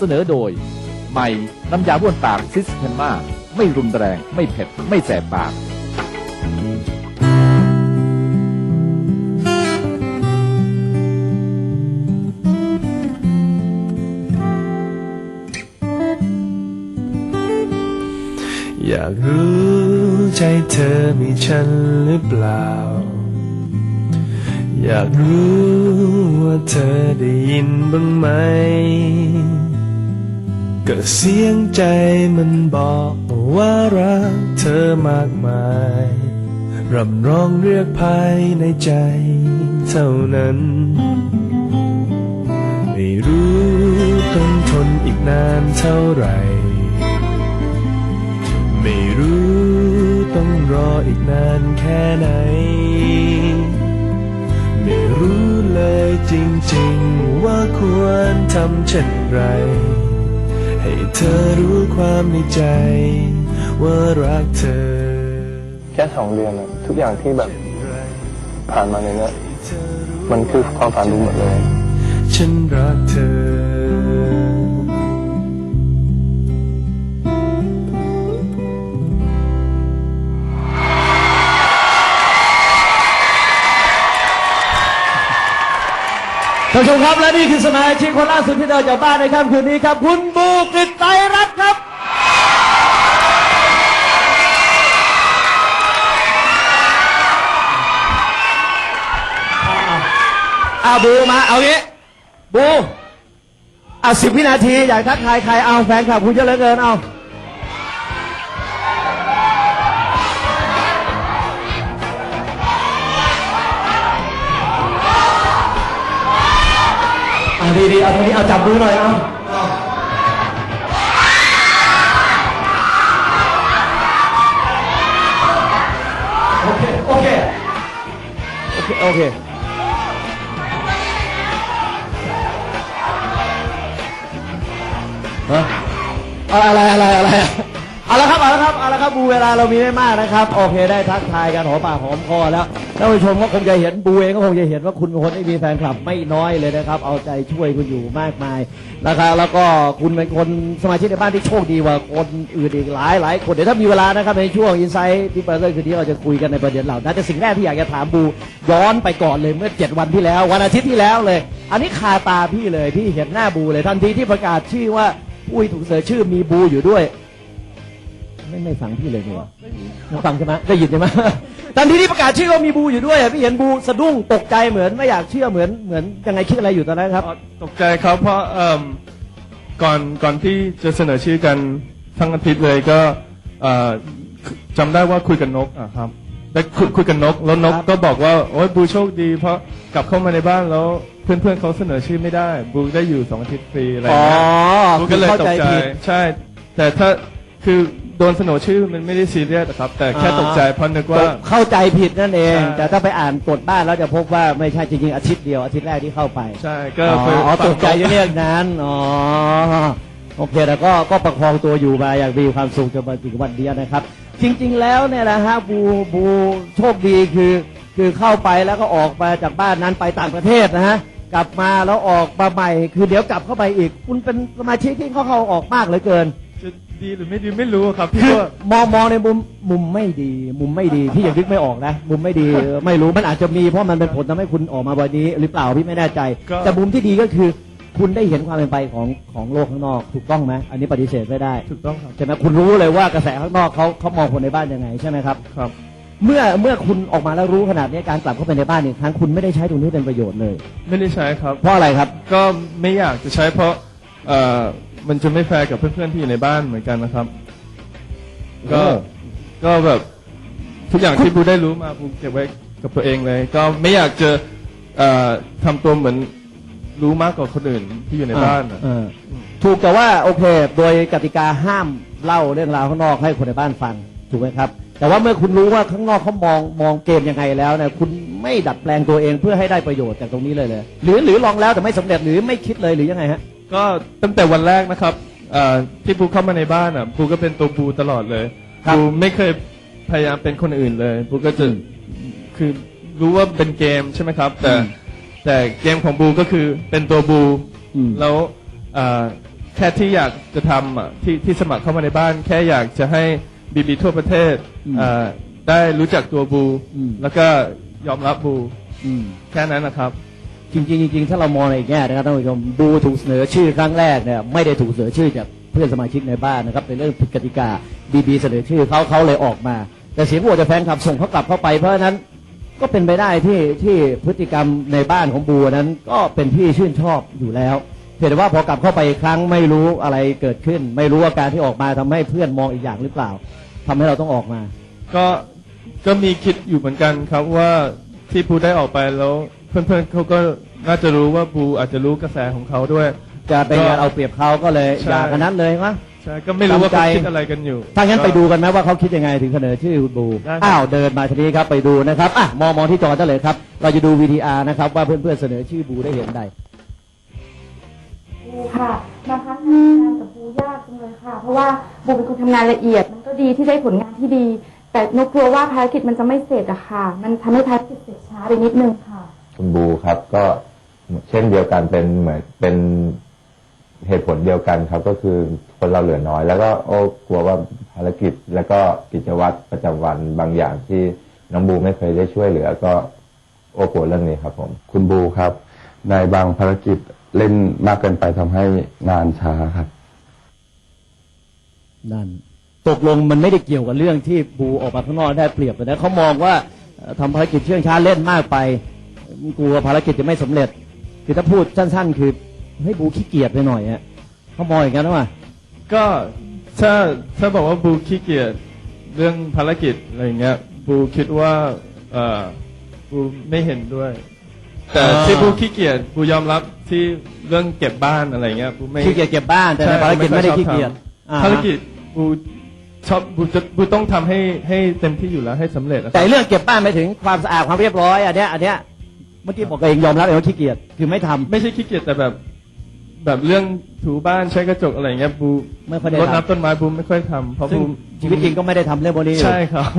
เสนอโดย ใหม่น้ำยาบ้วนปากซิสเทนมาไม่รุนแรง ไม่เผ็ด ไม่แสบปาก อยากรู้ใจเธอมีฉันหรือเปล่า อยากรู้ว่าเธอได้ยินบ้างไหม ก็เสียงใจมันบอกว่ารักเธอมากมายรำร้องเรียกภายในใจเท่านั้น ไม่รู้ต้องทนอีกนานเท่าไหร่ ไม่รู้ต้องรออีกนานแค่ไหน ไม่รู้เลยจริงๆว่าควรทำเช่นไร ให้เธอรู้ความในใจ ว่ารักเธอ แค่สองเดือนอะทุกอย่างที่แบบผ่านมาในเนี้ยมันคือความฝันรู้หมดเลย ฉันรักเธอ ท่านผู้ชมครับและนี่คือสมาชิกคนล่าสุดที่เดินจากบ้านในค่ำคืนนี้ครับ คุณบูกฤตไตรรัตน์ครับ อาบูมาเอางี้บูเอาสิบวินาที อยากทักทายใครเอาแฟนคลับคุณเยอะเหลือเกินเอา เอาดีๆเอาตรงนี้เอาจับมือหน่อยเอาโอเค โอเค โอเค โอเคฮะอะไรอะไรอะไรเอาละครับเอาละครับเอาละครับบูเวลาเรามีไม่มากนะครับ โอเคได้ทักทายกันหอมปากหอมคอแล้ว ท่านผู้ชมก็คงจะเห็นบูเองก็คงจะเห็นว่าคุณเป็นคนที่มีแฟนคลับไม่น้อยเลยนะครับ เอาใจช่วยคุณอยู่มากมายนะครับแล้วก็คุณเป็นคนสมาชิกในบ้านที่โชคดีกว่าคนอื่นอีกหลายหลายคนเดี๋ยวถ้ามีเวลานะครับในช่วงอินไซต์ที่เปิดเลยคืนนี้เราจะคุยกันในประเด็นเหล่านั้นแต่สิ่งแรกที่อยากจะถามบูย้อนไปก่อนเลยเมื่อเจ็ดวันที่แล้ว วันอาทิตย์ที่แล้วเลย อันนี้คาตาพี่เลยพี่เห็นหน้าบูเลยทันทีที่ประกาศชื่อว่าอุ้ยถูกเสนอชื่อมีบูอยู่ด้วย ไม่ไม่ฟังพี่เลยดีกว่าไม่ฟังใช่ไหมได้ยินใช่ไหม ตอนที่ที่ประกาศชื่อว่ามีบูอยู่ด้วยอะพี่เห็นบูสะดุ้งตกใจเหมือนไม่อยากเชื่อเหมือนเหมือนยังไงคิดอะไรอยู่ตอนนั้นครับ ตกใจครับเพราะเอิ่มก่อนก่อนที่จะเสนอชื่อกันทั้งอาทิตย์เลยก็เอ่อจำได้ว่าคุยกับนกอะครับได้คุยคุยกับนกแล้วนกครับ ก็บอกว่าโอ้ยบูโชคดี เพราะกลับเข้ามาในบ้านแล้วเพื่อนเพื่อนๆเขาเสนอชื่อไม่ได้ บูได้อยู่สองอาทิตย์ฟรีอะไรอย่างเงี้ยบูก็เลยเข้าตใจกใจผิด ใช่ แต่ถ้าคือ โดนเสนอชื่อมันไม่ได้ซีเรียสอะครับ แต่แค่อ่าตกใจเพราะนึกว่า เข้าใจผิดนั่นเอง ใช่ แต่ถ้าไปอ่านกฎบ้านแล้วจะพบว่าไม่ใช่จริงๆอาทิตย์เดียวอาทิตย์แรกที่เข้าไปใช่ก็อ๋อไปอ๋อฟัตงกใจจะเรียกนั้นอ๋อโอเคแต่ก็ก็ประคองตัวอยู่มาอย่างมีความสุขจนมาถึงวันนี้นะครับ จริง ๆ แล้วเนี่ยนะฮะบูบูโชคดีคือ คือเข้าไปแล้วก็ออกมาจากบ้านนั้นไปต่างประเทศนะฮะกลับมาแล้วออกมาใหม่ คือเดี๋ยวกลับเข้าไปอีก คุณเป็นสมาชิกที่เข้าเข้าออกมากเหลือเกินจะ ดีหรือไม่ดีไม่รู้ครับพี่คือก็มองมองในมุมมุมไม่ดี มุมไม่ดีพี่ยังนึกไม่ออกนะ มุมไม่ดีไม่รู้มันอาจจะมีเพราะมันเป็นผลทำให้คุณออกมาวันนี้ หรือเปล่าพี่ไม่แน่ใจ แต่มุมที่ดีก็คือ คุณได้เห็นความเป็นไปของของโลกข้างนอก ถูกต้องไหมอันนี้ปฏิเสธไม่ได้ถูกต้องครับใช่ไหมคุณรู้เลยว่ากระแสข้างนอกเขาเขามองคนในบ้านยังไงใช่ไหมครับครับ เมื่อเมื่อคุณออกมาแล้วรู้ขนาดนี้การกลับเข้าไปในบ้านอีกครั้งคุณไม่ได้ใช้ตรงนี้เป็นประโยชน์เลย ไม่ได้ใช้ครับ เพราะอะไรครับ ก็ไม่อยากจะใช้เพราะเอ่อ มันจะไม่แฟร์กับเพื่อนๆที่อยู่ในบ้านเหมือนกันนะครับ ก็เออก็แบบทุกอย่างที่บูได้รู้มาบูเก็บไว้กับตัวเองเลย ก็ไม่อยากจะเอ่อทำตัวเหมือนรู้มากกว่าคนอื่นที่อยู่ในบ้านอะเออถูกแต่ว่าโอเค โดยกติกาห้ามเล่าเรื่องราวข้างนอกให้คนในบ้านฟังถูกไหมครับ แต่ว่าเมื่อคุณรู้ว่าข้างนอกเขามองมองเกมยังไงแล้วเนี่ยคุณไม่ดัดแปลงตัวเองเพื่อให้ได้ประโยชน์จากตรงนี้เลยเลย หรือหรือลองแล้วแต่ไม่สำเร็จหรือไม่คิดเลยหรือยังไงฮะ ก็ตั้งแต่วันแรกนะครับเอ่อที่บูเข้ามาในบ้านอะบูก็เป็นตัวบูตลอดเลยครับบูไม่เคยพยายามเป็นคนอื่นเลยบูก็จะอืมคือรู้ว่าเป็นเกมใช่ไหมครับ แต่อืมแต่เกมของบูก็คือเป็นตัวบูอืม แล้วเอ่อแค่ที่อยากจะทำอะที่ที่สมัครเข้ามาในบ้าน แค่อยากจะให้บีบีทั่วประเทศอืมเอ่อได้รู้จักตัวบู อืม แล้วก็ยอมรับบู อืม แค่นั้นนะครับ จริงๆจริงๆถ้าเรามองในอีกแง่นะครับท่านผู้ชมบูถูกเสนอชื่อครั้งแรกเนี่ยไม่ได้ถูกเสนอชื่อจากเพื่อนสมาชิกในบ้านนะครับเป็นเรื่องผิดกติกาบีบีเสนอชื่อเขาเขาเลยออกมา แต่เสียงโหวตจากแฟนคลับส่งเขากลับเข้าไปเพราะฉะนั้นก็เป็นไปได้ที่ที่พฤติกรรมในบ้านของบูนั้นก็เป็นที่ชื่นชอบอยู่แล้วเพียงแต่ว่าพอกลับเข้าไปอีกครั้งไม่รู้อะไรเกิดขึ้น ไม่รู้ว่าการที่ออกมาทำให้เพื่อนมองอีกอย่างหรือเปล่าทำให้เราต้องออกมา ก็ก็มีคิดอยู่เหมือนกันครับว่าที่บูได้ออกไปแล้ว เพื่อนๆเขาก็น่าจะรู้ว่าบูอาจจะรู้กระแสของเขาด้วย จะเป็นการเอาเปรียบเขาก็เลยใช่ อยากกันนั้นเลยมั้ย ใช่ก็ไม่รู้ว่าตามใจเขาคิดอะไรกันอยู่ ถ้างั้นไปดูกันไหมว่าเขาคิดยังไงถึงเสนอชื่อคุณบู ได้ครับ อ้าวเดินมาทีนี้ครับไปดูนะครับอะมองมองที่จอได้เลยครับ เราจะดู VTR นะครับว่าเพื่อนๆเสนอชื่อบูได้เห็นใดบูค่ะบางครั้งทำงานกับบูยากจังเลยค่ะ เพราะว่าบูเป็นคนทำงานละเอียด มันก็ดีที่ได้ผลงานที่ดี แต่นกกลัวว่าภารกิจมันจะไม่เสร็จอะค่ะ มันทำให้ภารกิจเสร็จช้าไปนิดนึงค่ะ คุณบูครับ ก็เช่นเดียวกันเป็นเหมือนเป็นเหตุผลเดียวกันครับ ก็คือคนเราเหลือน้อย แล้วก็โอ้กลัวว่าภารกิจแล้วก็กิจวัตรประจำวันบางอย่างที่น้องบูไม่เคยได้ช่วยเหลือ ก็โอ้กลัวเรื่องนี้ครับ ผม คุณบูครับ ในบางภารกิจเล่นมากเกินไปทำให้งานช้าครับ นั่น ตกลงมันไม่ได้เกี่ยวกับเรื่องที่บูออกมาข้างนอกได้เปรียบแต่นะเขามองว่าเอ่อทำภารกิจเชื่องช้าเล่นมากไป กลัวภารกิจจะไม่สำเร็จ คือถ้าพูดสั้น ๆ คือให้ยบูขี้เกียจไปหน่อยฮะเขามองอย่างนั้นว่าก็ถ้าถ้าบอกว่าบูขี้เกียจเรื่องภารกิจอะไรอย่างเงี้ยบูคิดว่าเออบูไม่เห็นด้วย แต่อ่าที่บูขี้เกียจบูยอมรับที่เรื่องเก็บบ้านอะไรเงี้ยบูไม่ขี้เกียจเก็บบ้านแต่ในใช่ภารกิจบูไม่ได้ค่อขี้เกียจชอบอ่าทำภารกิจบูชอบบูจะบูต้องทำให้ให้เต็มที่อยู่แล้วให้สำเร็จนะครับแต่เรื่องเก็บบ้านไปถึงความสะอาดความเรียบร้อยอันเนี้ยอันเนี้ย เมื่อกี้บอกเองยอมรับเองว่าขี้เกียจคือไม่ทำ ไม่ใช่ขี้เกียจแต่แบบ แบบเรื่องถูบ้านใช้กระจกอะไรเงี้ยบูไม่ค่อยได้รดทำ น้ำต้นไม้บูไม่ค่อยทำเพราะซึ่งบูชีวิตจริงก็ไม่ได้ทำเรื่องพวกนี้อยู่ ใช่ครับ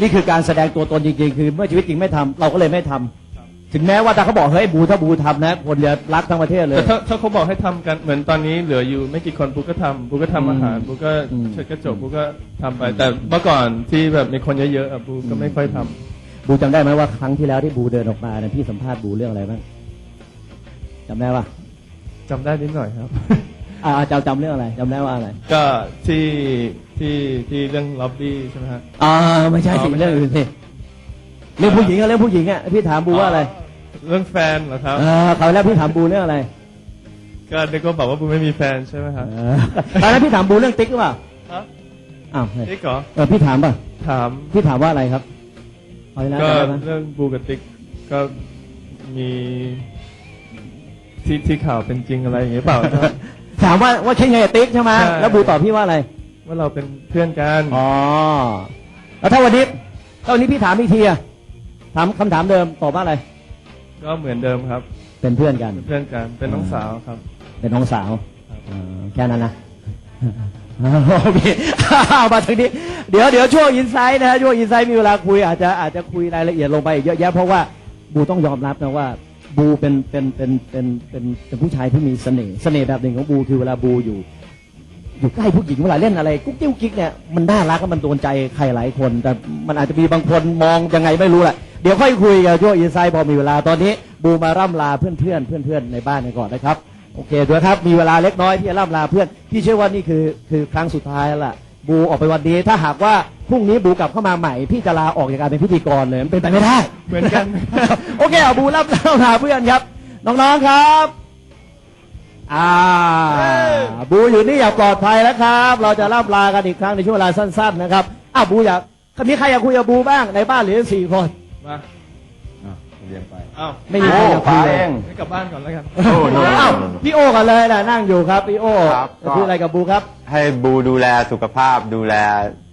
นี่คือการแสดงตัวตนจริงๆ คือเมื่อชีวิตจริงไม่ทำเราก็เลยไม่ทำถึงแม้ว่าถ้าเขาบอกเฮ้ยบูถ้าบูทำนะ คนจะรักทั้งประเทศเลย แต่ถ้าถ้าเขาบอกให้ทำกันเหมือนตอนนี้เหลืออยู่ไม่กี่คนบูก็ทำบูก็ทำอาหารอืมบูก็อืม เช็ดกระจกบูก็ทำไป แต่เมื่อก่อนที่แบบมีคนเยอะๆอะบูก็ไม่ค่อยทำ บูจำได้ไหมว่าครั้งที่แล้วที่บูเดินออกมาเนี่ยพี่สัมภาษณ์บูเรื่องอะไรบ้างจำได้ปะจำได้นิดหน่อยครับ อ่าจำจำเรื่องอะไรจำได้ว่าอะไร ก็ที่ที่ที่เรื่องล็อบบี้ใช่ไหมฮะอ่าไม่ใช่สิอ๋อไม่ใช่เรื่องอื่นสิเรื่องผู้หญิงอะเรื่องผู้หญิงอะพี่ถามบูว่าอะไร เรื่องแฟนเหรอครับเออคราวแล้วพี่ถามบูเรื่องอะไร ก็เด็กก็บอกว่าบูไม่มีแฟนใช่ไหมครับเออคราวแล้วพี่ถามบูเรื่องติ๊กหรือเปล่าฮะอ้าวเฮ้ยนี่ก่อเออพี่ถามป่ะถามพี่ถามว่าอะไรครับ เอาแล้วก็จำได้ไหมเรื่องบูกับติ๊กก็มีที่ที่ข่าวเป็นจริงอะไรอย่างเงี้ยเปล่าครับถามว่าว่าใช่ไงกับติ๊กใช่ไหมใช่ แล้วบูตอบพี่ว่าอะไร ว่าเราเป็นเพื่อนกันอ๋อ แล้วถ้าวันนี้ถ้าวันนี้พี่ถามอีกทีอะถามคำถามเดิมตอบว่าอะไร ก็เหมือนเดิมครับ เป็นเพื่อนกัน เป็นเพื่อนกันเป็นน้องสาวครับ เป็นน้องสาวครับอ่าแค่นั้นนะ โอเคเอามาถึงนี้ เดี๋ยวเดี๋ยวช่วงอินไซด์นะฮะช่วงอินไซด์มีเวลาคุยอาจจะอาจจะคุยรายละเอียดลงไปอีกเยอะแยะเพราะว่าบูต้องยอมรับนะว่า บูเป็นเป็นเป็นเป็นเป็นเป็นผู้ชายที่มีเสน่ห์เสน่ห์แบบหนึ่งของบูคือเวลาบูอยู่ อยู่ใกล้ผู้หญิงเวลาเล่นอะไร กุ๊กกิ้วกิ๊กเนี่ยมันน่ารักก็มันโดนใจใครหลายคน แต่มันอาจจะมีบางคนมองยังไงไม่รู้แหละเดี๋ยวค่อยคุยกันช่วงอินไซด์พอมีเวลาตอนนี้ บูมาร่ำลาเพื่อนเพื่อนเพื่อนเพื่อนในบ้านกันก่อนนะครับ โอเคด้วยครับ มีเวลาเล็กน้อยที่จะร่ำลาเพื่อน พี่เชื่อว่านี่คือคือครั้งสุดท้ายแล้วล่ะ บูออกไปวันนี้ ถ้าหากว่าพรุ่งนี้บูกลับเข้ามาใหม่ พี่จะลาออกจากการเป็นพิธีกรเลยมันเป็นไปไม่ได้เหมือนกัน โอเคเอาบูรับร่ำลาเพื่อนครับ น้องๆครับอ่าบูอยู่นี่อย่างปลอดภัยแล้วครับ เราจะล่ำลากันอีกครั้งในช่วงเวลาสั้น ๆ นะครับอ้าวบูอยากมีใครอยากคุยกับบูบ้างในบ้านเหลือสี่คนมาเรียนไปเอ้าไม่มีใครอยากคุยเลยให้กลับบ้านก่อนแล้วกันโอ้โห อ้าวพี่โอกันเลยนะนั่งอยู่ครับพี่โอครับจะคุยอะไรกับบูครับ ให้บูดูแลสุขภาพดูแล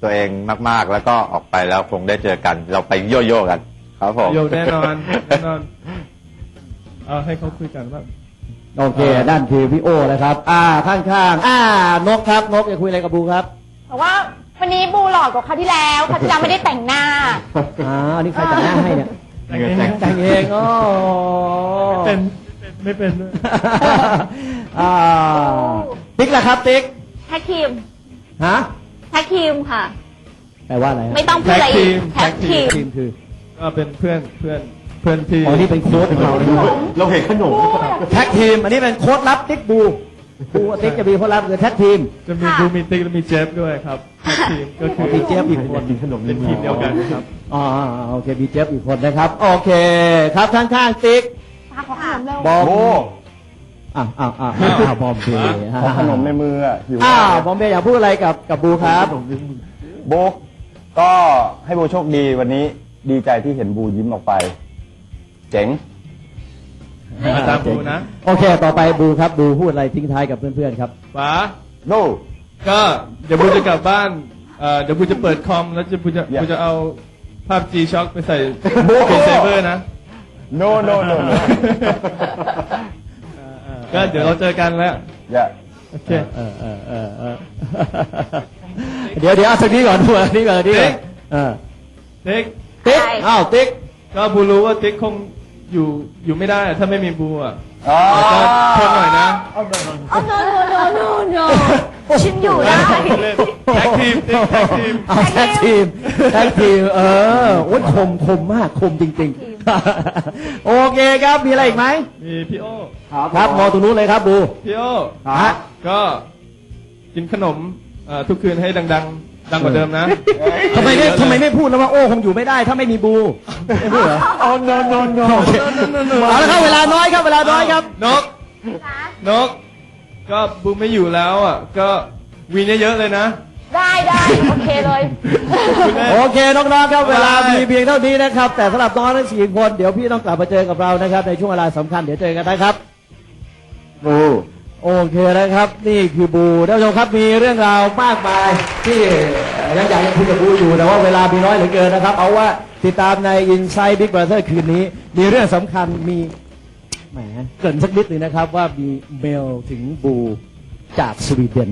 ตัวเองมากๆ แล้วก็ออกไปแล้วคงได้เจอกัน เราไปโยโย่กัน ครับผม โยแน่นอนแน่นอนเอาให้เขาคุยกันว่า โอเคด้านคือพี่โอนะครับ อ่าข้างๆอ่านกครับนกอยากคุยอะไรกับบูครับเพราะว่าวันนี้บูหล่อกว่าคราวที่แล้วคราวที่แล้วไม่ได้แต่งหน้า อ่าอันนี้ใครแต่งหน้าให้เนี่ย แต่งเองแต่งเองโอ้เป็นไม่เป็นด้วยอ่าติ๊กล่ะครับติ๊กแท็กทีมฮะแท็กทีมค่ะ แปลว่าอะไรฮะไม่ต้องพูดอะไรอีกแท็แท็กกทีทีมมทีมคือก็เป็นเพื่อนเพื่อนเพื่อนที่อ๋อนี่เป็นโค้ดของเรานะครับเราเห็นขนมแท็กทีมอันนี้เป็นโค้ดลับติ๊กบู บูกับติ๊กจะมีโค้ดลับคือแท็กทีม จะมีค่ะบูมีติ๊กและมีเจฟด้วยครับแท็กทีมก็คือมีเจฟอีกคน เป็นทีมเดียวกันครับ อ๋อโอเคมีเจฟอีกคนนะครับ โอเค ครับข้างๆติ๊กขอขนมเร็วบอมโอ้อ้าวอ้าวอ้าวอ้าวบอมเบย์ขอขนมในมืออะหิวอ้าวบอมเบย์อยากพูดอะไรกับกับบูครับโบกก็ให้โบโชคดีวันนี้ดีใจที่เห็นบูยิ้มออกไป เจ๋ง อาจารย์บูนะโอเค ต่อไปบูครับบูพูดอะไรทิ้งท้ายกับเพื่อนๆครับป๋าโนก็เดี๋ยวบูจะกลับบ้านเอ่อเดี๋ยวบูจะเปิดคอมแล้วจะบูจะอย่าบูจะเอาภาพ G Shock ไปใส่เป็นเซเวอร์นะโนโนโนโนก็เดี๋ยวเราเจอกันแล้วอย่าโอเคเออเออเออเออเดี๋ยวเดี๋ยวเอาสักนี้ก่อนดูอันนี้ก่อนอันนี้ก่อนเออติ๊กติ๊กใช่อ้าวติ๊กก็บูรู้ว่าติ๊กคง อยู่อยู่ไม่ได้อะถ้าไม่มีบูอะอ๋อก็ทนหน่อยนะโอ้ no no no no no ฉันอยู่ได้เล่นแท็กทีมติ๊กแท็กทีม เอาแท็กทีมแท็กทีม เออโอ้ยคมคมมากคมจริง ๆ โอเคครับมีอะไรอีกไหม มีพี่โอครับมองตรงนู้นเลยครับบูพี่โอฮะ ก็กินขนมเอ่อทุกคืนให้ดัง ๆ ดังกว่าเดิมนะทำไมไม่ทำไมไม่พูดแล้วว่าโอ้คงอยู่ไม่ได้ถ้าไม่มีบูไม่พูดเหรอโอ้โนโนโนโอเคเอาละครับเวลาน้อยครับเวลาน้อยครับนกนก ก็บูมไม่อยู่แล้วอะ ก็วีนเยอะๆเลยนะ ได้ได้โอเคเลย โอเคน้องๆครับเวลาบ๊ายบายมีเพียงเท่านี้นะครับ แต่สำหรับน้องทั้งสี่คนเดี๋ยวพี่ต้องกลับมาเจอกับเรานะครับ ในช่วงเวลาสำคัญเดี๋ยวเจอกันนะครับ บู โอเคนะครับ นี่คือบูท่านผู้ชมครับมีเรื่องราวมากมายที่ ยังอยากจะคุยกับบูอยู่แต่ว่าเวลามีน้อยเหลือเกินนะครับ เอาว่าติดตามใน Inside Big Brother คืนนี้ มีเรื่องสำคัญมีแหมเกรินสักนิดหนึ่งนะครับว่ามีเมลถึงบูจากสวีเดน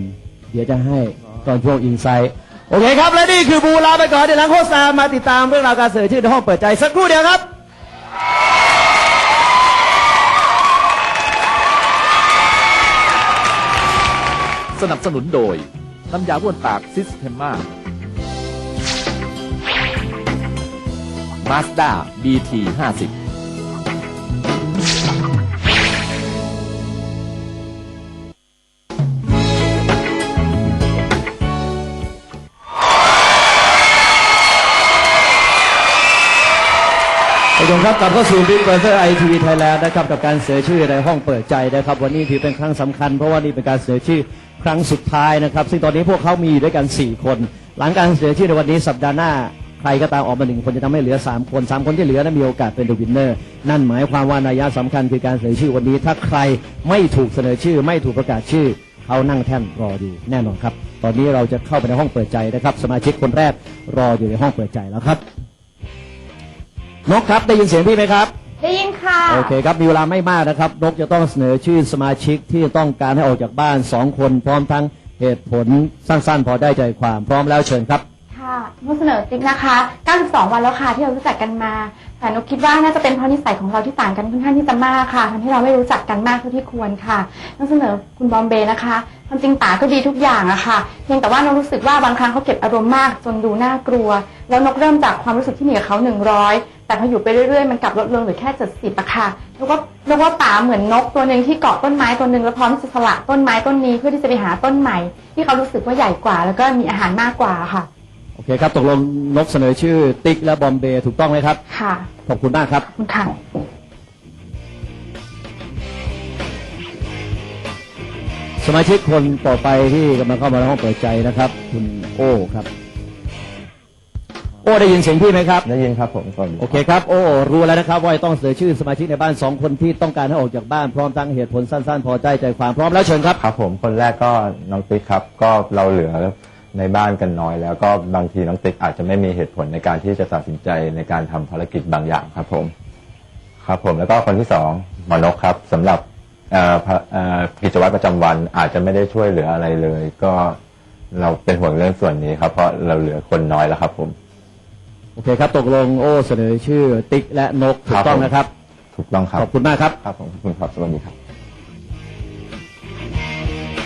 เดี๋ยวจะให้ตอนช่วง Inside โอเคครับ และนี่คือบูลาไปก่อนเดี๋ยวหลังโฆษณามาติดตามเรื่องราวการเสนอชื่อในห้องเปิดใจสักครู่เดียวครับสนับสนุนโดย น้ำยาบ้วนปากซิสเทมมา มาสด้าบีทีห้าสิบผู้ชมครับกลับเข้าสู่ Big Brother ITV Thailand นะครับกับการเสนอชื่อในห้องเปิดใจนะครับ วันนี้ถือเป็นครั้งสำคัญเพราะว่านี่เป็นการเสนอชื่อครั้งสุดท้ายนะครับ ซึ่งตอนนี้พวกเขามีอยู่ด้วยกัน 4 คน หลังการเสนอชื่อในวันนี้สัปดาห์หน้า ใครก็ตามออกมาหนึ่งคนจะทำให้เหลือ 3 คน 3 คนที่เหลือนั้นมีโอกาสเป็นเดอะวินเนอร์นั่นหมายความว่านัยยะสำคัญคือการเสนอชื่อวันนี้ ถ้าใครไม่ถูกเสนอชื่อ ไม่ถูกประกาศชื่อเขานั่งแท่นรออยู่แน่นอนครับ ตอนนี้เราจะเข้าไปในห้องเปิดใจนะครับ สมาชิกคนแรกรออยู่ในห้องเปิดใจแล้วครับนกครับได้ยินเสียงพี่ไหมครับได้ยินค่ะโอเคครับมีเวลาไม่มากนะครับนกจะต้องเสนอชื่อสมาชิกที่ต้องการให้ออกจากบ้านสองคนพร้อมทั้งเหตุผลสั้นๆ พอได้ใจความพร้อมแล้วเชิญครับ ค่ะผู้เสนอติ๊กนะคะ 92 วันแล้วค่ะที่เรารู้จักกันมา แต่นุกคิดว่าน่าจะเป็นเพราะนิสัยของเราที่ต่างกันค่อนข้างที่จะมากค่ะทำให้เราไม่รู้จักกันมากเท่าที่ควรค่ะนกเสนอคุณบอมเบย์นะคะความจริงป๋าก็ดีทุกอย่างอะค่ะ เพียงแต่ว่านกรู้สึกว่าบางครั้งเขาเก็บอารมณ์มากจนดูน่ากลัว แล้วนกเริ่มจากความรู้สึกที่มีกับเขา 100 แต่พออยู่ไปเรื่อยๆ มันกลับลดลงเหลือแค่ 70อะค่ะนกว่านกว่าป๋าเหมือนนกตัวหนึ่งที่เกาะต้นไม้ตัวหนึ่งแล้วพร้อมที่จะสละต้นไม้ต้นนี้เพื่อที่จะไปหาต้นใหม่ ที่เขารู้สึกว่าใหญ่กว่า แล้วก็มีอาหารมากกว่าค่ะ โอเคครับ ตกลงนกเสนอชื่อ ติ๊กและบอมเบย์ถูกต้องไหมครับ ค่ะ ขอบคุณมากครับ ขอบคุณค่ะ สมาชิกคนต่อไปที่กำลังเข้ามาในห้องเปิดใจนะครับ คุณโอ้ครับ โอ้ได้ยินเสียงพี่ไหมครับ ได้ยินครับผมก่อนโอเคครับ โอ้รู้แล้วนะครับ ว่าต้องเสนอชื่อสมาชิกในบ้านสองคนที่ต้องการให้ออกจากบ้านพร้อมทั้งเหตุผลสั้นๆ พอใจใจความพร้อมแล้วเชิญครับ ครับผมคนแรกก็น้องติ๊กครับ ก็เราเหลือ ในบ้านกันน้อย แล้วก็บางทีน้องติ๊กอาจจะไม่มีเหตุผลในการที่จะตัดสินใจในการทำภารกิจบางอย่างครับผม ครับผมแล้วก็คนที่สองหมอนกครับสำหรับเอ่อพะเอ่อกิจวัตรประจำวันอาจจะไม่ได้ช่วยเหลืออะไรเลย ก็เราเป็นห่วงเรื่องส่วนนี้ครับ เพราะเราเหลือคนน้อยแล้วครับผม โอเคครับ ตกลงโอ้เสนอชื่อติ๊กและนกถูครักบต้องผม นะครับ ถูกต้องครับขอบคุณมากครับ ครับผมขอบคุณครับสวัสดีครับ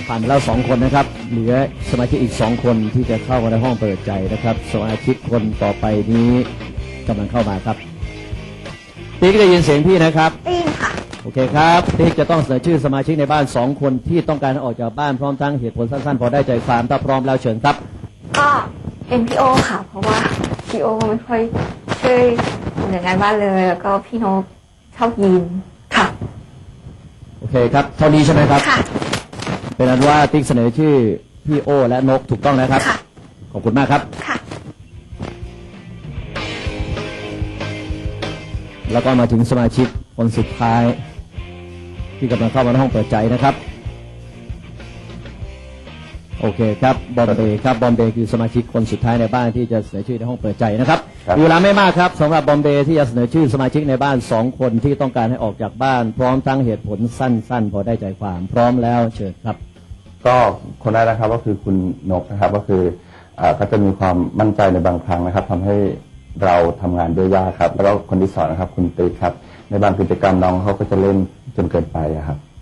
ผ่านไปแล้วสองคนนะครับ เหลือสมาชิกอีกสองคนที่จะเข้ามาในห้องเปิดใจนะครับสมาชิกคนต่อไปนี้กำลังเข้ามาครับ ติ๊กได้ยินเสียงพี่นะครับ ได้ยินค่ะ โอเคครับติ๊กจะต้องเสนอชื่อสมาชิกในบ้านสองคนที่ต้องการให้ออกจากบ้านพร้อมทั้งเหตุผลสั้นๆ พอได้ใจความถ้าพร้อมแล้วเชิญครับ ก็เป็นพี่โอค่ะ เพราะว่าพี่โอไม่ค่อยช่วยเหนืองานบ้านเลย แล้วก็พี่นกชอบยินค่ะ โอเคครับเท่านี้ใช่ไหมครับค่ะ เป็นอันว่าติ๊กเสนอชื่อพี่โอและนกถูกต้องนะครับ ค่ะ ขอบคุณมากครับ ค่ะ แล้วก็มาถึงสมาชิกคนสุดท้าย ที่กำลังเข้ามาในห้องเปิดใจนะครับ โอเคครับบอมเบย์ครับบอมเบย์คือสมาชิกคนสุดท้ายในบ้านที่จะเสนอชื่อในห้องเปิดใจนะครับครับมีเวลาไม่มากครับสำหรับบอมเบย์ที่จะเสนอชื่อสมาชิกในบ้านสองคนที่ต้องการให้ออกจากบ้าน พร้อมทั้งเหตุผลสั้น ๆ พอได้ใจความพร้อมแล้วเชิญครับ ก็คนแรกนะครับก็คือคุณนกนะครับก็คืออ่าก็จะมีความมั่นใจในบางครั้งนะครับทำให้เราทำงานด้วยยากครับ แล้วก็คนที่สองนะครับ คุณติ๊กครับ ในบางกิจกรรมน้องเขาก็จะเล่นจนเกินไปอะครับโอ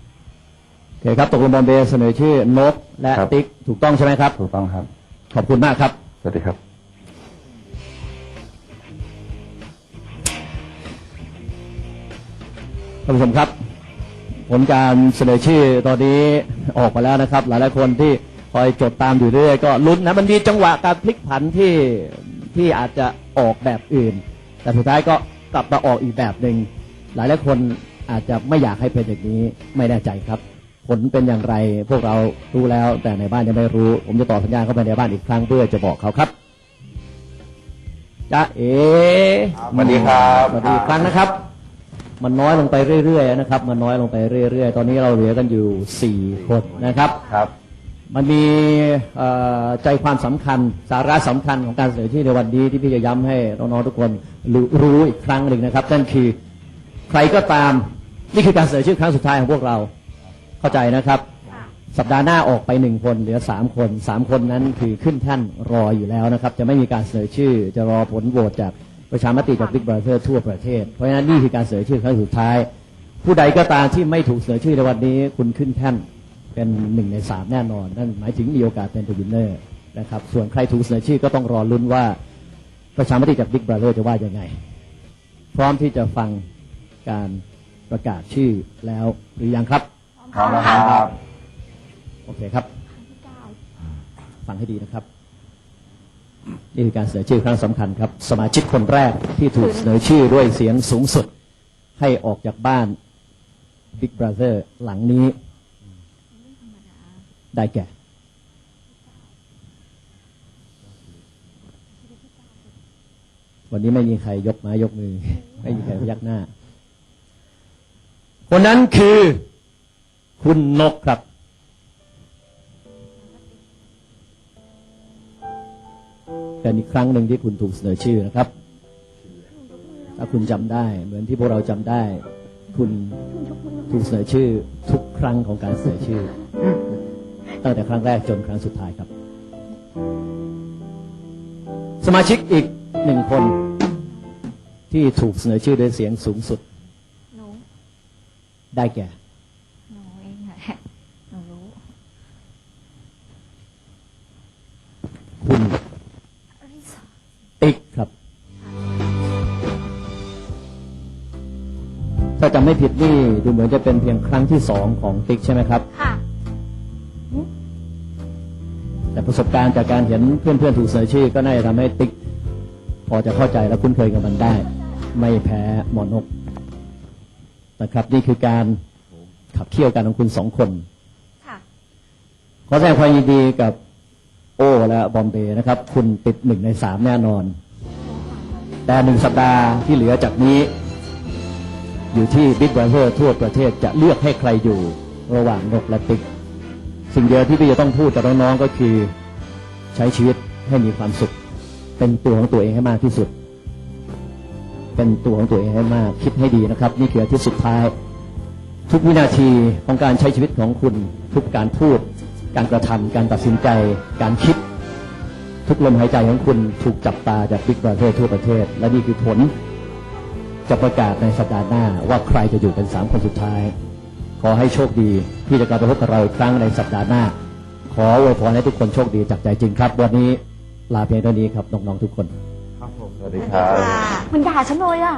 เคครับตกลงบอมเบย์เสนอชื่อนกและครับ ติ๊กถูกต้องใช่ไหมครับ ถูกต้องครับ ขอบคุณมากครับ สวัสดีครับ ท่านผู้ชมครับ ผลการเสนอชื่อตอนนี้ออกมาแล้วนะครับ หลายหลายๆคนที่คอยจดตามอยู่เรื่อยก็ลุ้นนะมันมีจังหวะการพลิกผันที่ที่อาจจะออกแบบอื่น แต่สุดท้ายก็กลับมาออกอีกแบบหนึ่งหลายหลายๆคนอาจจะไม่อยากให้เป็นอย่างนี้ไม่แน่ใจครับ ผลเป็นอย่างไร พวกเรารู้แล้ว แต่ในบ้านยังไม่รู้ ผมจะต่อสัญญาณเข้าไปในบ้านอีกครั้งเพื่อจะบอกเขาครับจ้าเอ๋สวัสดีครับสวัสดีอีกครั้งนะครับ มันน้อยลงไปเรื่อยๆนะครับ มันน้อยลงไปเรื่อยๆ ตอนนี้เราเหลือกันอยู่4คนนะครับครับ มันมีเอ่อใจความสำคัญสาระสำคัญของการเสนอชื่อในวันนี้ที่พี่จะย้ำให้น้องๆทุกคนรู้รู้อีกครั้งหนึ่งนะครับนั่นคือใครก็ตามนี่คือการเสนอชื่อครั้งสุดท้ายของพวกเรา เข้าใจนะครับ สัปดาห์หน้าออกไปหนึ่งคนเหลือสามคนสามคนนั้นคือขึ้นแท่นรออยู่แล้วนะครับ จะไม่มีการเสนอชื่อ จะรอผลโหวตจากประชามติจากบิ๊กบราเธอร์ทั่วประเทศ เพราะฉะนั้นนี่คือการเสนอชื่อครั้งสุดท้าย ผู้ใดก็ตามที่ไม่ถูกเสนอชื่อในวันนี้ คุณขึ้นแท่นเป็นหนึ่งในสามแน่นอน นั่นหมายถึงมีโอกาสเป็นตัววินเนอร์นะครับ ส่วนใครถูกเสนอชื่อก็ต้องรอลุ้นว่าประชามติจากบิ๊กบราเธอร์จะว่ายังไง พร้อมที่จะฟังการประกาศชื่อแล้วหรือยังครับ พร้อมแล้วครับ โอเคครับ ฟังให้ดีนะครับ นี่คือการเสนอชื่อครั้งสำคัญครับ สมาชิกคนแรกที่ถูกเสนอชื่อด้วยเสียงสูงสุด ให้ออกจากบ้าน Big Brother หลังนี้ ได้แก่ วันนี้ไม่มีใครยกไม้ยกมือ ไม่มีใครพยักหน้า คนนั้นคือ คุณนกครับ เป็นอีกครั้งหนึ่งที่คุณถูกเสนอชื่อนะครับ ถ้าคุณจำได้ เหมือนที่พวกเราจำได้ คุณถูกเสนอชื่อทุกครั้งของการเสนอชื่อ ตั้งแต่ครั้งแรกจนครั้งสุดท้ายครับ สมาชิกอีกหนึ่งคน ที่ถูกเสนอชื่อด้วยเสียงสูงสุดหนูได้แก่ำไม่ผิดนี่ดูเหมือนจะเป็นเพียงครั้งที่สองของติ๊กใช่ไหมครับ ค่ะ แต่ประสบการณ์จากการเห็นเพื่อนๆถูกเสนอชื่อ ก็น่าจะทำให้ติ๊กพอจะเข้าใจและคุ้นเคยกับมันได้ ไม่แพ้หมอนกนะครับ นี่คือการขับเคี่ยวกันของคุณสองคนค่ะขอแสดงความยินดีกับโอและบอมเบย์นะครับ คุณติดหนึ่งในสามแน่นอน แต่หนึ่งสัปดาห์ที่เหลือจากนี้ อยู่ที่บิ๊ก r บ t เ e อร์ทั่วประเทศจะเลือกให้ใครอยู่ระหว่างนกและติ๊ก สิ่งเดียวที่พี่จะต้องพูดกับน้องๆก็คือใช้ชีวิตให้มีความสุข เป็นตัวของตัวเองให้มากที่สุด เป็นตัวของตัวเองให้มากคิดให้ดีนะครับ นี่คือทิตย์สุดท้าย ทุกวินาทีของการใช้ชีวิตของคุณ ทุกการพูด การกระทำการตัดสินใจ การคิด ทุกลมหายใจของคุณถูกจับตาจากบิ๊ก r บ t เ e อร์ทั่วประเทศ และนี่คือผล จะประกาศในสัปดาห์หน้าว่าใครจะอยู่เป็นสามคนสุดท้าย ขอให้โชคดีที่จะกลับมาพบกับเราอีกครั้งในสัปดาห์หน้า ขออวยพรให้ทุกคนโชคดีจากใจจริงครับ วันนี้ลาเพียงเท่านี้ครับน้องๆทุกคนสวัสดีครับ มันด่าฉันเลยอะ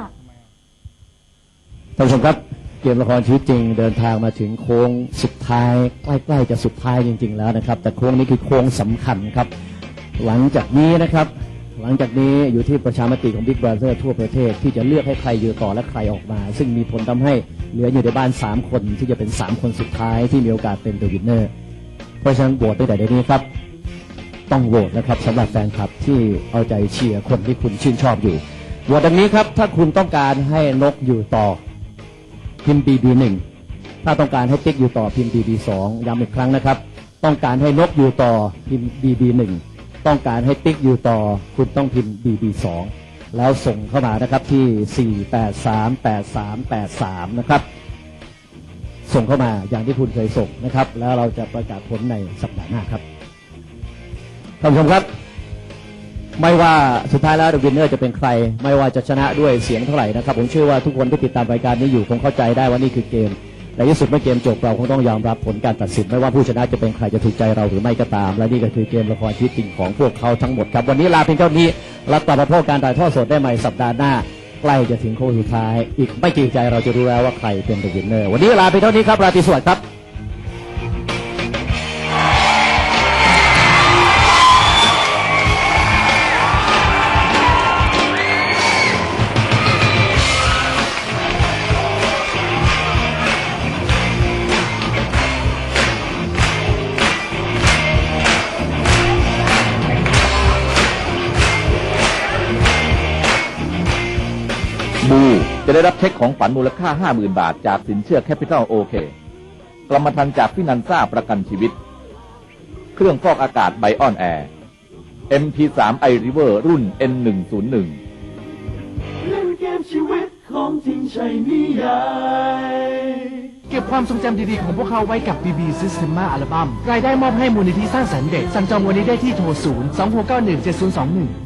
ท่านผู้ชมครับเกมละครชีวิตจริง เดินทางมาถึงโค้งสุดท้าย ใกล้ๆจะสุดท้ายจริง ๆ แล้วนะครับ แต่โค้งนี้คือโค้งสำคัญครับ หลังจากนี้นะครับ หลังจากนี้อยู่ที่ประชามติของ Big Brother ทั่วประเทศที่จะเลือกให้ใครอยู่ต่อและใครออกมา ซึ่งมีผลทำให้เหลืออยู่ในบ้าน 3 คนที่จะเป็น 3 คนสุดท้ายที่มีโอกาสเป็น The Winner เพราะฉะนั้นโหวตตั้งแต่เดี๋ยวนี้ครับ ต้องโหวตนะครับสำหรับแฟนคลับที่เอาใจเชียร์คนที่คุณชื่นชอบอยู่โหวตดังนี้ครับ ถ้าคุณต้องการให้นกอยู่ต่อพิมพ์ BB1 ถ้าต้องการให้ติ๊กอยู่ต่อพิมพ์ BB2 ย้ำอีกครั้งนะครับ ต้องการให้นกอยู่ต่อพิมพ์ BB1 ต้องการให้ติ๊กอยู่ต่อ คุณต้องพิมพ์ BB2 แล้วส่งเข้ามานะครับที่ 4838383 นะครับ ส่งเข้ามาอย่างที่คุณเคยส่งนะครับ แล้วเราจะประกาศผลในสัปดาห์หน้าครับท่านผู้ชมครับ ไม่ว่าสุดท้ายแล้วเดวินเนอร์จะเป็นใคร ไม่ว่าจะชนะด้วยเสียงเท่าไหร่นะครับ ผมเชื่อว่าทุกคนที่ติดตามรายการนี้อยู่คงเข้าใจได้ว่านี่คือเกม ในที่สุดเมื่อเกมจบเราคงต้องยอมรับผลการตัดสินไม่ว่าผู้ชนะจะเป็นใครจะถูกใจเราหรือไม่ก็ตาม และนี่ก็คือเกมละครชีวิตจริงของพวกเขาทั้งหมดครับ วันนี้ลาเพียงเท่านี้รับต่อมาพบการถ่ายทอดสดได้ใหม่สัปดาห์หน้า ใกล้จะถึงโค้งสุดท้าย อีกไม่กี่ใจเราจะรู้แล้วว่าใครเป็นเดอะวินเนอร์วันนี้ลาเพียงเท่านี้ครับราตรีสวัสดิ์ครับ บูจะได้รับเช็คของฝันมูลค่า 50,000 บาท จากสินเชื่อแคปิตอลโอเคกรมธรรม์จากฟินันซ่าประกันชีวิต เครื่องฟอกอากาศไบออนแอร์ MP3 i River รุ่น N101 เก็บความทรงจำดีๆ ของพวกเขาไว้กับ BB Systema อัลบั้มรายได้มอบให้มูลนิธิสร้างสรรค์เด็ก สั่งจองวันนี้ได้ที่โทร 0 2691 7021